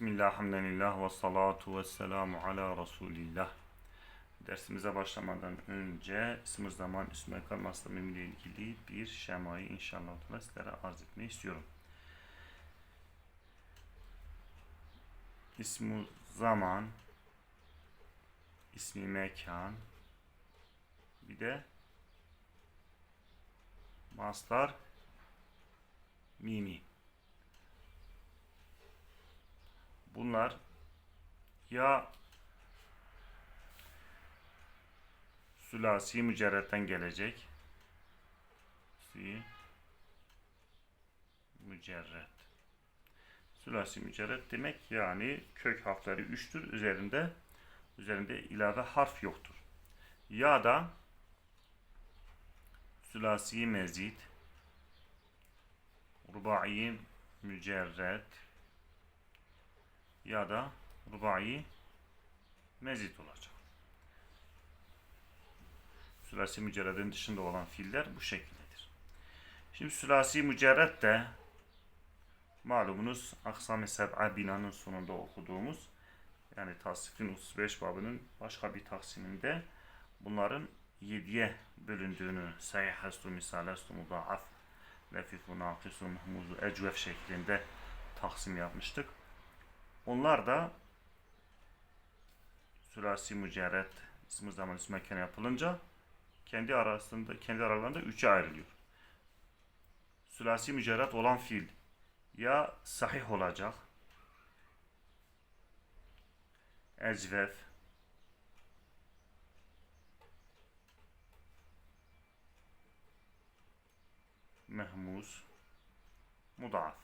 Bismillah, hamdülillah ve salatu ve selamu ala Resulillah. Dersimize başlamadan önce ismi zaman, ismi ekal maslamim ile ilgili bir şemayı inşallah sizlere arz etmeyi istiyorum. İsmi zaman, ismi mekan, bir de mastar mimi. Bunlar ya sülasi mücerretten gelecek. Si mücerret. Sülasi mücerret demek yani kök harfleri 3'tür. Üzerinde üzerinde ilave harf yoktur. Ya da sülasi mezid rubai mücerret ya da rubai mezit olacak. Sülasi mücerredin dışında olan fiiller bu şekildedir. Şimdi sülasi mücerred de malumunuz Aksam-ı Seb'a binanın sonunda okuduğumuz yani tasifin 35 babının başka bir taksiminde bunların 7'ye bölündüğünü sayı hastu misal hastu mudaaf lefifu nakisu mahmuzu ecvef şeklinde taksim yapmıştık. Onlar da sülasi mücerret ismi zaman ismi mekan yapılınca kendi arasında kendi aralarında üçe ayrılıyor. Sülasi mücerret olan fiil ya sahih olacak ecvef mehmus mudaaf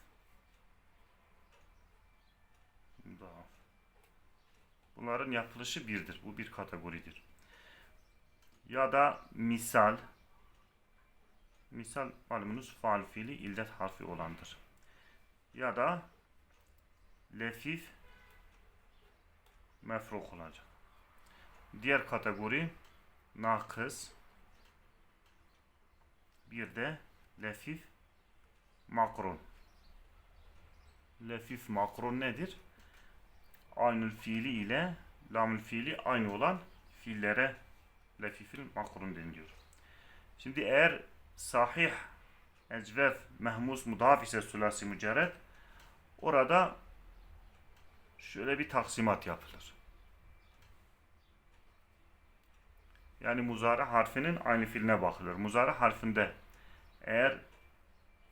mudaaf bunların yapılışı birdir. Bu bir kategoridir. Ya da misal misal malumunuz faal fiili illet harfi olandır. Ya da lefif mefruk olacak. Diğer kategori nakıs bir de lefif makron. Lefif makron nedir? Aynı fiili ile lamül fiili aynı olan fiillere lefifil makrun deniliyor. Şimdi eğer sahih ecvef mehmus mudaf ise sülasi mücerret orada şöyle bir taksimat yapılır. Yani muzara harfinin aynı fiiline bakılır. Muzara harfinde eğer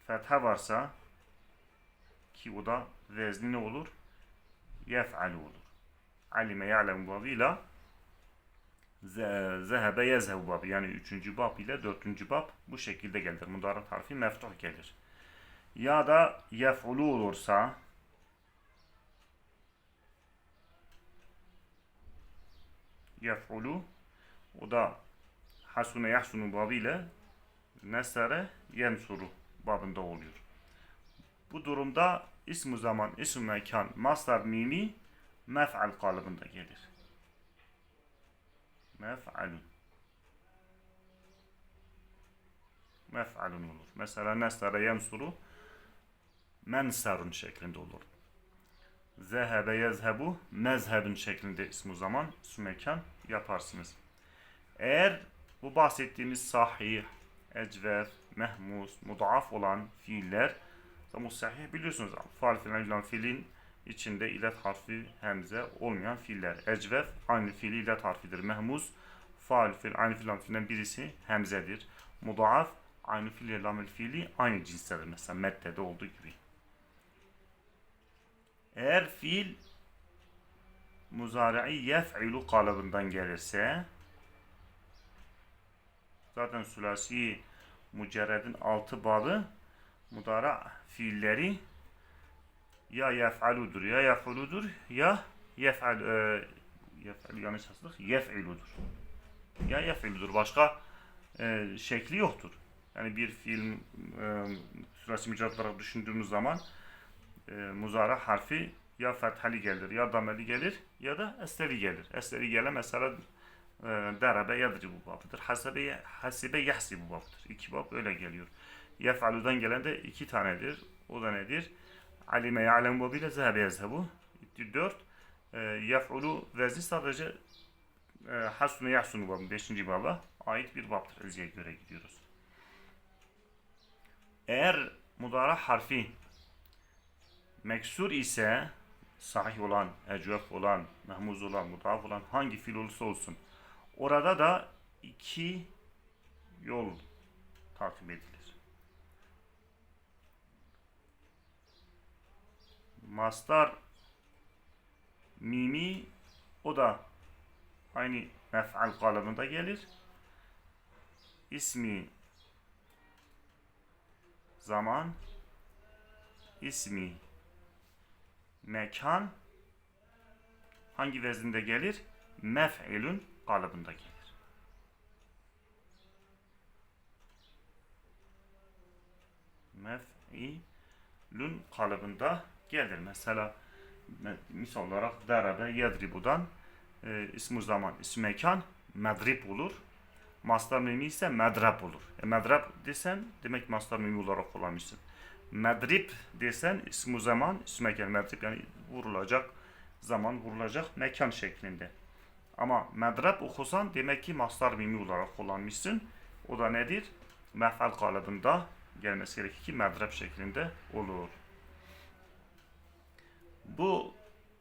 fetha varsa ki o da vezni ne olur? Yef'alu olur. Alime ya'lem babıyla zehebe yezhebu babı yani üçüncü bab ile dördüncü bab bu şekilde gelir. Mudarat harfi meftuh gelir. Ya da yef'ulu olursa yef'ulu o da hasune yahsunu babı ile nesere yensuru babında oluyor. Bu durumda ismu zaman, ismu mekan, mastar mimi mef'al kalıbında gelir. Mef'alun. Mef'alun olur. Mesela nesere yensuru mensarun şeklinde olur. Zehebe yezhebu mezhebun şeklinde ismu zaman, ismu mekan yaparsınız. Eğer bu bahsettiğimiz sahih, ecver, mehmus, mudaaf olan fiiller bu sahih biliyorsunuz. Faal filan ilan fiilin içinde ilet harfi hemze olmayan fiiller. Ecvef aynı fiili ilet harfidir. Mehmus faal fiil aynı fiilan fiilden birisi hemzedir. Mudaaf aynı fiil lamel fiili aynı cinstedir. Mesela meddede olduğu gibi. Eğer fiil muzari'i yef'ilu kalıbından gelirse zaten sülasi mücerredin altı babı mudara fiilleri ya yef'aludur ya yef'uludur ya yef'al e, yef'al yanlış yazdık yef'iludur. Ya yef'iludur. Başka e, şekli yoktur. Yani bir fiil e, süresi mücerret olarak düşündüğümüz zaman e, muzara harfi ya fethali gelir ya dameli gelir ya da esleri gelir. Esleri gelen mesela e, derabe yadri bu babıdır. Hasibe, hasibe yahsi bu babıdır. İki bab öyle geliyor. Yef'aludan gelen de iki tanedir. O da nedir? Alime ya'lem babıyla zehebe yazhebu. 4 e, yef'ulu vezni sadece e, hasunu yahsunu babı 5. baba ait bir babdır. Eziye göre gidiyoruz. Eğer mudara harfi meksur ise sahih olan, ecvef olan, mehmuz olan, mudaf olan hangi fiil olursa olsun orada da iki yol takip edilir. Mastar mimi o da aynı mef'al kalıbında gelir. İsmi zaman ismi mekan hangi vezinde gelir? Mef'ilün kalıbında gelir. Mef'ilün kalıbında gelir. Mesela me- misal olarak darabe yedribudan e, ismu zaman, ismi mekan medrib olur. Mastar mimi ise medrab olur. E, medrab desen demek mastar mimi olarak kullanmışsın. Medrib desen ismu zaman, ismi mekan medrib yani vurulacak zaman vurulacak mekan şeklinde. Ama medrab okusan demek ki mastar mimi olarak kullanmışsın. O da nedir? Mef'al kalıbında gelmesi gerekir ki medrab şeklinde olur. Bu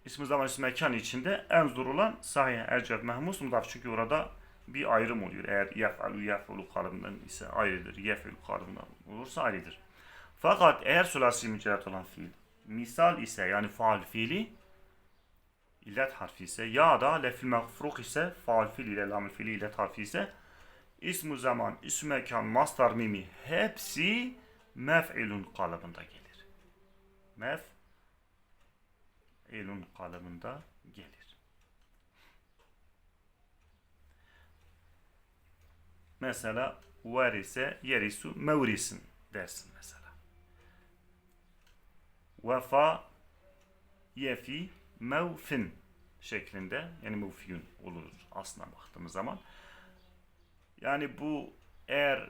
zaman ismi mekan içinde en zor olan sahih ercef mehmus mudaf çünkü orada bir ayrım oluyor. Eğer yef'alu yef'ulu kalıbından ise ayrıdır. Yef'ulu kalıbından olursa ayrıdır. Fakat eğer sülasi mücerret olan fiil misal ise yani faal fiili illet harfi ise ya da lefil mefruk ise faal fiil ile lamül fiili illet harfi ise ismu zaman, ismi mekan, mastar mimi hepsi mef'ilun kalıbında gelir. Mef'ilun kalıbında gelir. Mesela verise yerisu mevrisin dersin mesela. Vefa yefi mevfin şeklinde yani mevfiyun olur aslına baktığımız zaman. Yani bu eğer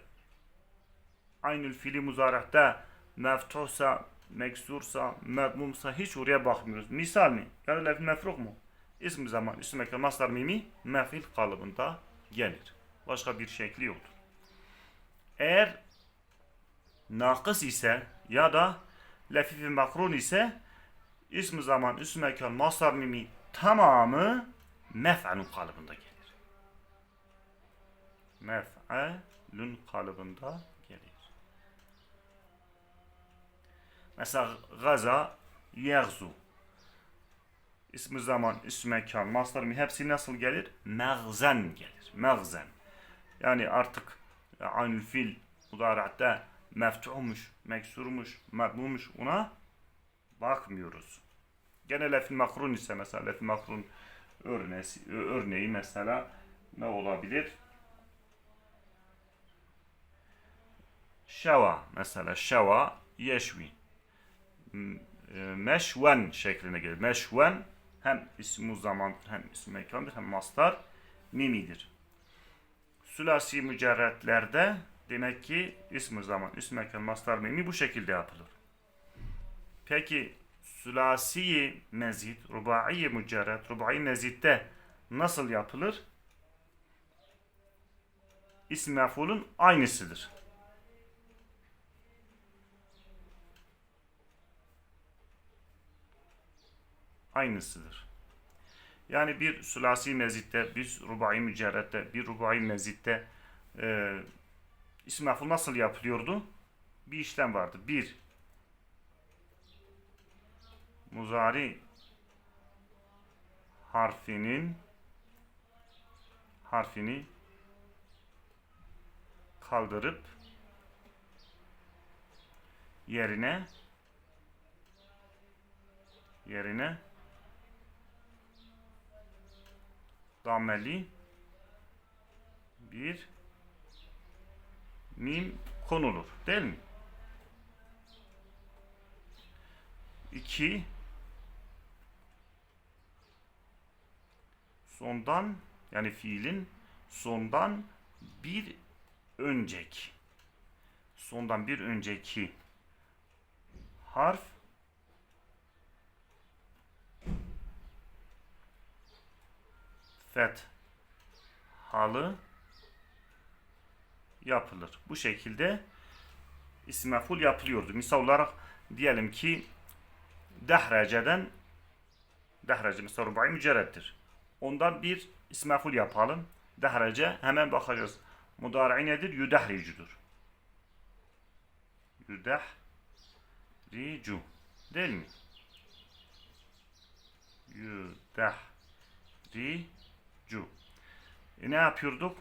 aynı fiili muzarahta meftuhsa, meksursa, medmumsa hiç oraya bakmıyoruz. Misal mi? Yani lefil mefruk mu? İsmi zaman, ismi mekan, mastar mimi mefil kalıbında gelir. Başka bir şekli yoktur. Eğer nakıs ise ya da lefifi makrun ise ismi zaman, ismi mekan, mastar mimi tamamı mef'alun kalıbında gelir. Mef'alun kalıbında gelir. Mesela gaza, yegzu. İsmi zaman, ismi mekan, mastar mimi hepsi nasıl gelir? Mağzen gelir. Mağzen. Yani artık aynı fil mudara'da meftuhmuş, meksurmuş, medmumuş ona bakmıyoruz. Gene lefil makrun ise mesela lefil makrun örneği, örneği mesela ne olabilir? Şeva mesela şeva yeşvi e, meşven şekline gelir. Meşven hem ismu zaman hem ismi mekandır hem mastar mimidir. Sülasi mücerretlerde demek ki ismi zaman, ismi mekan, mastar mimi bu şekilde yapılır. Peki sülasi mezid, rubai mücerret, rubai mezitte nasıl yapılır? İsmi mef'ulun aynısıdır. Aynısıdır. Yani bir sülasi mezitte, bir rubai mücerrette, bir rubai mezitte e, isim mef'ul nasıl yapılıyordu? Bir işlem vardı. Bir, muzari harfinin harfini kaldırıp yerine yerine dammeli bir mim konulur. Değil mi? 2 sondan yani fiilin sondan bir önceki sondan bir önceki harf fethalı yapılır. Bu şekilde isim mef'ul yapılıyordu. Misal olarak diyelim ki dehrece'den dehrece mesela rubai mücerrettir. Ondan bir isim mef'ul yapalım. Dehrece hemen bakacağız. Mudari nedir? Yudehricudur. Yudehricu. Değil mi? Yudehricu. E ne yapıyorduk?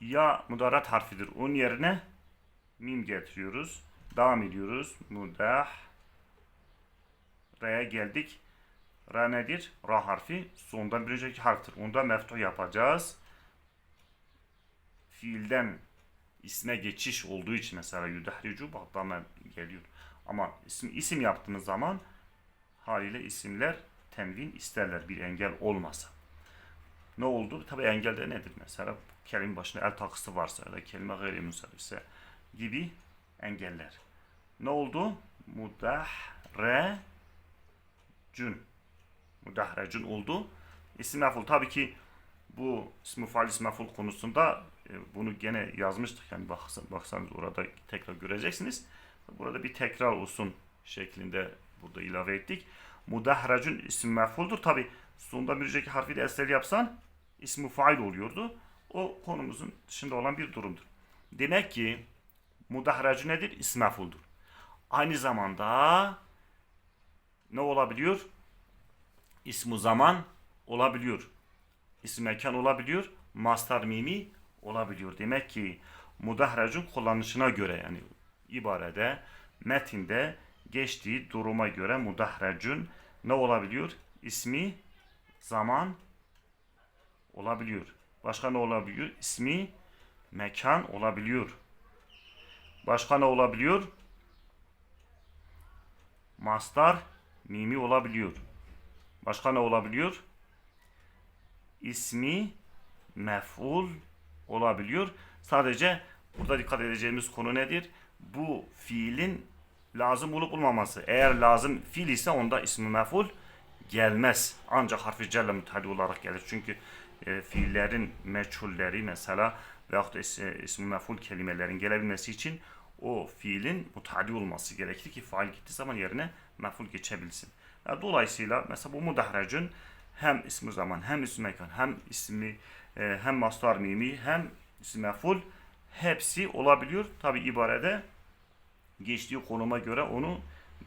Ya mudarat harfidir. Onun yerine mim getiriyoruz. Devam ediyoruz. Mudah. R'ye geldik. Ra nedir? Ra harfi sondan bir önceki harftir. Onda meftuh yapacağız. Fiilden isme geçiş olduğu için mesela yudahricu baklama geliyor. Ama isim, isim yaptığımız zaman haliyle isimler tenvin isterler bir engel olmasa. Ne oldu? Tabi engelde nedir mesela? Kelime başına el takısı varsa ya da kelime gayri münsarifse gibi engeller. Ne oldu? Mudahrecun. Mudahrecun oldu. İsim mef'ul. Tabii ki bu ismi faal ismi mef'ul konusunda e, bunu gene yazmıştık. Yani baksan, baksanız orada tekrar göreceksiniz. Burada bir tekrar olsun şeklinde burada ilave ettik. Mudahrecun isim mef'uldur. Tabi sonunda bir önceki harfi de esreli yapsan ismi fail oluyordu. O konumuzun dışında olan bir durumdur. Demek ki mudahracı nedir? İsim mef'uldur. Aynı zamanda ne olabiliyor? İsmu zaman olabiliyor. İsim mekan olabiliyor. Mastar mimi olabiliyor. Demek ki mudahracın kullanışına göre yani ibarede, metinde geçtiği duruma göre mudahracun ne olabiliyor? İsmi zaman olabiliyor. Başka ne olabiliyor? İsmi mekan olabiliyor. Başka ne olabiliyor? Mastar mimi olabiliyor. Başka ne olabiliyor? İsmi mef'ul olabiliyor. Sadece burada dikkat edeceğimiz konu nedir? Bu fiilin lazım olup olmaması. Eğer lazım fiil ise onda ismi mef'ul gelmez. Ancak harfi celle mütehalli olarak gelir. Çünkü e, fiillerin meçhulleri mesela veyahut da is, e, ismi mef'ul kelimelerin gelebilmesi için o fiilin mutaddi olması gerekir ki fail gittiği zaman yerine mef'ul geçebilsin. Yani dolayısıyla mesela bu mudahrecun hem ismi zaman hem ismi mekan hem ismi e, hem mastar mimi hem ismi mef'ul hepsi olabiliyor. Tabi ibarede geçtiği konuma göre onu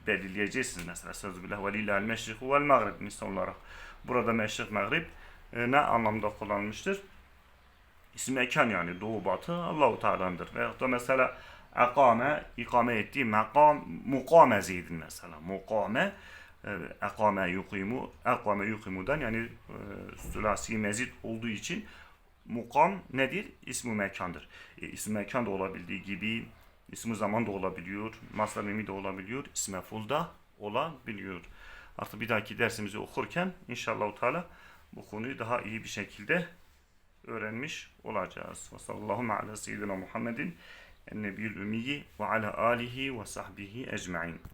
belirleyeceksiniz mesela sözü billah ve lillahil meşriku vel mağrib misal olarak. Burada meşrik mağrib e, ne anlamda kullanılmıştır? İsim mekan yani doğu batı Allahu Teala'ndır. Veyahut da mesela akame, ikame ettiği makam, mukame zeydin mesela. Mukame, akame yukimu, akame yukimudan yani e, sülasi mezit olduğu için mukam nedir? İsmi mekandır. E, ismi mekan da olabildiği gibi ismi zaman da olabiliyor, maslar mimi de olabiliyor, ismi meful da olabiliyor. Artık bir dahaki dersimizi okurken inşallah Teala bu konuyu daha iyi bir şekilde öğrenmiş olacağız. Ve sallallahu ala seyyidina Muhammedin en nebiyül ümmiyi ve ala alihi ve sahbihi ecmain.